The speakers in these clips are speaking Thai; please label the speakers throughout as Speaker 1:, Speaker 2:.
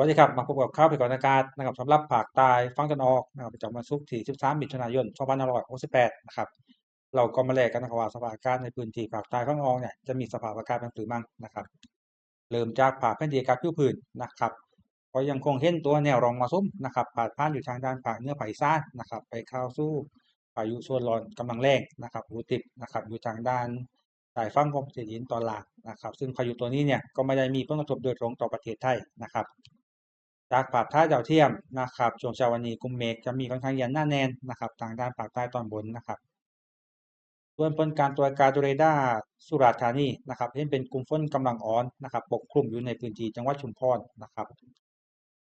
Speaker 1: วัสดีครับมาพบกับข่าวพยากรณ์อากาศนะครับสำหรับภาคใต้ฝั่งตะวันออกนะครับประจำวันศุกร์ที่ 13 มิถุนายน 2568 นะครับเราก็มาแลกกันนะครับว่าสภาพอากาศในพื้นที่ภาคใต้ฝั่งออกเนี่ยจะมีสภาพอากาศเป็นหรือมั่งนะครับ เริ่มจากภาคแผ่นดินอากาศผิวพื้นนะครับก็ยังคงเห็นตัวแนวรองมรสุมนะครับผ่านผ่านอยู่ทางด้านภาคเนื้อภาคอีสานนะครับ ไปเข้าสู่พายุโซนร้อนกำลังแรงนะครับหูติบนะครับอยู่ทางด้านสายฝั่งของประเทศจีนตอนล่างนะครับ ซึ่งพายุตัวนี้เนี่ยก็ไม่ได้มีผลกระทบโดยตรงต่อประเทศไทยนะครับ จากภาพถ่าดาวเทียมนะครับช่วงเช้าวันนี้กลุ่มเมฆจะมีค่อนข้างเย็นหน้าแน่นนะครับทางด้านภาคใต้ตอนบนนะครับส่วนผลการตรวจการดูเรดาร์สุราษฎร์ธานีนะครับเห็นเป็นกลุ่มฝนกำลังอ่อนนะครับปกคลุมอยู่ในพื้นที่จังหวัดชุมพรนะครับ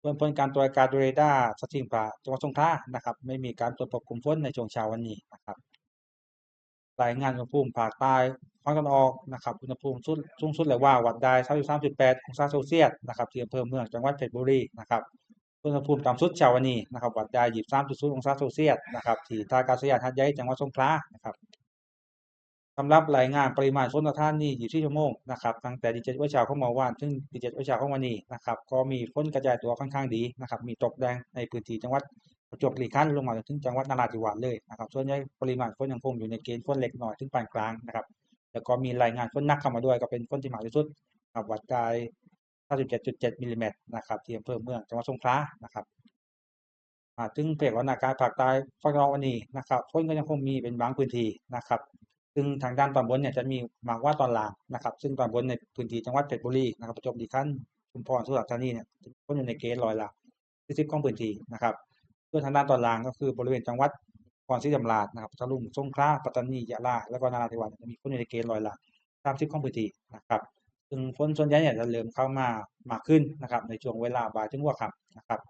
Speaker 1: ส่วนผลการตรวจการดูเรดาร์สถิงพระจังหวัดสงขลานะครับไม่มีการตรวจพบกลุ่มฝนในช่วงเช้าวันนี้นะครับ รายงานอุณหภูมิภาคใต้ฝั่งตะวันออกนะครับอุณหภูมิสูงสูงสุดเลยว่าวัดได้33.8องศาเซลเซียสนะครับที่อำเภอเมืองจังหวัดเพชรบุรีนะครับอุณหภูมิต่ำสุดเช้าวันนี้นะครับวัดได้23.0องศาเซลเซียสนะครับที่ท่าอากาศยานหัดใหญ่จังหวัดสงขลานะครับสำหรับรายงานปริมาณฝนต่อท่านนี่24ชั่วโมงนะครับตั้งแต่ดีเจ็ดวันเช้าของเมื่อวานถึงดีเจ็ดวันเช้าของวันนี้นะครับก็มีฝนกระจายตัวค่อนข้างดีนะครับมีตกแดงในพื้นที่จังหวัด ประจวบคีรีขันธ์ลงมาจนถึงจังหวัดนราธิวาสเลยนะครับส่วนใหญ่ปริมาณฝนยังคงอยู่ในเกณฑ์ฝนเล็กน้อยถึงปานกลางนะครับแล้วก็มีรายงานฝนหนักเข้ามาด้วยก็เป็นฝนที่มากที่สุดครับวัดได้57.7มิลลิเมตรนะครับที่อำเภอเมืองจังหวัดสงขลานะครับอ่าถึงเปรียบวันอากาศภาคใต้ฝั่งตะวันออกวันนี้นะครับฝนก็ยังคงมีเป็นบางพื้นที่นะครับซึ่งทางด้านตอนบนเนี่ยจะมีมากว่าตอนล่างนะครับ ซึ่งตอนบนในพื้นที่จังหวัดเพชรบุรีนะครับประจวบคีรีขันธ์ชุมพรสุราษฎร์ธานีเนี่ยฝนอยู่ในเกณฑ์ร้อยละ40ของพื้นที่นะครับ ส่วนทางด้านตอนล่างก็คือบริเวณจังหวัดนครศรีธรรมราชนะครับพัทลุงสงขลาปัตตานียะลาแล้วก็นราธิวาสจะมีฝนอยู่ในเกณฑ์ร้อยละ30ของพื้นที่นะครับซึ่งฝนส่วนใหญ่เนี่ยจะเริ่มเข้ามามากขึ้นนะครับ ในช่วงเวลาบ่ายถึงหัวค่ำนะครับ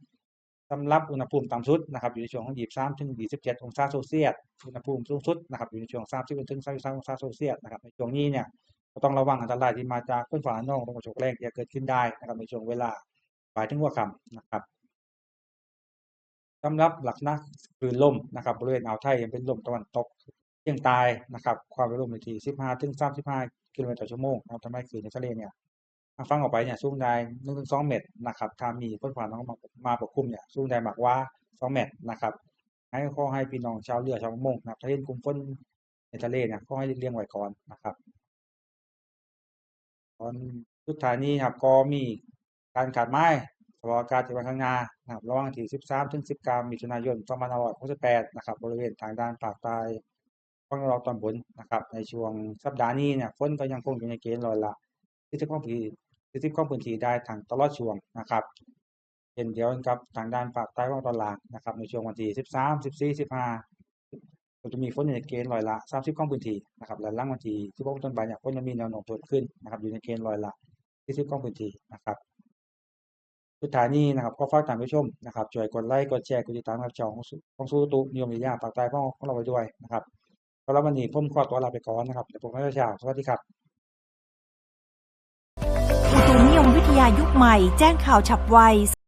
Speaker 1: สำหรับอุณหภูมิต่ำสุดนะครับอยู่ในช่วงของ 23 ถึง 27 องศาเซลเซียสอุณหภูมิสูงสุดนะครับอยู่ในช่วง 30 ถึง 33 องศาเซลเซียสนะครับในช่วงนี้เนี่ยก็ต้องระวังอันตรายที่มาจากฝนฟ้าคะนองลมกระโชกแรงที่จะเกิดขึ้นได้นะครับในช่วงเวลาบ่ายถึงหัวค่ำนะครับ สำหรับหลักนะคลื่นลมนะครับบริเวณอ่าวไทยยังเป็นลมตะวันตกเฉียงใต้นะครับ ความเร็วลมอยู่ที่ 15 ถึง 35 กิโลเมตรต่อชั่วโมงนะครับทำให้คลื่นในทะเลเนี่ยทางฝั่งออกไปเนี่ยสูงได้1ถึง2เมตรนะครับถ้ามีฝนฟ้าน้องมามาปกคลุมเนี่ยสูงได้มากกว่า 2 เมตรนะครับให้ข้อให้พี่น้องชาวเรือชาวประมงนะครับถ้าเห็นกลุ่มฝนในทะเลเนี่ยข้อให้เลี่ยงไว้ก่อนนะครับตอนสุดท้ายนี้ครับก็มีการขาดไม้ สภาพอากาศในวันข้างหน้านะครับระหว่างวันที่ 13 ถึง 19 มิถุนายน 2568 นะครับ บริเวณทางด้านภาคใต้ฝั่งตะวันออกตอนบนนะครับ ในช่วงสัปดาห์นี้เนี่ยฝนก็ยังคงอยู่ในเกณฑ์ร้อยละ40ของพื้นที่40ของพื้นที่ได้ทางตลอดช่วงนะครับเช่นเดียวกันกับทางด้านภาคใต้ฝั่งตอนล่างนะครับ ในช่วงวันที่ 13 14 15ก็จะมีฝนอยู่ในเกณฑ์ร้อยละ30ของพื้นที่นะครับและหลังวันที่16เป็นต้นไปเนี่ยฝนจะมีแนวโน้มเพิ่มขึ้นนะครับอยู่ในเกณฑ์ร้อยละ40ของพื้นที่นะครับ สุดท้ายนี้นะครับก็ฝากท่านผู้ชมนะครับช่วยกดไลค์กดแชร์กดติดตามกับช่องของสู้ตุนิยมวิทยาปากใต้ขอของเราไว้ด้วยนะครับสำหรับวันนี้ผมขอตัวลาไปก่อนนะครับเดี๋ยวผมให้เช้าสวัสดีครับ
Speaker 2: อุตุนิยมวิทยายุคใหม่แจ้งข่าวฉับไว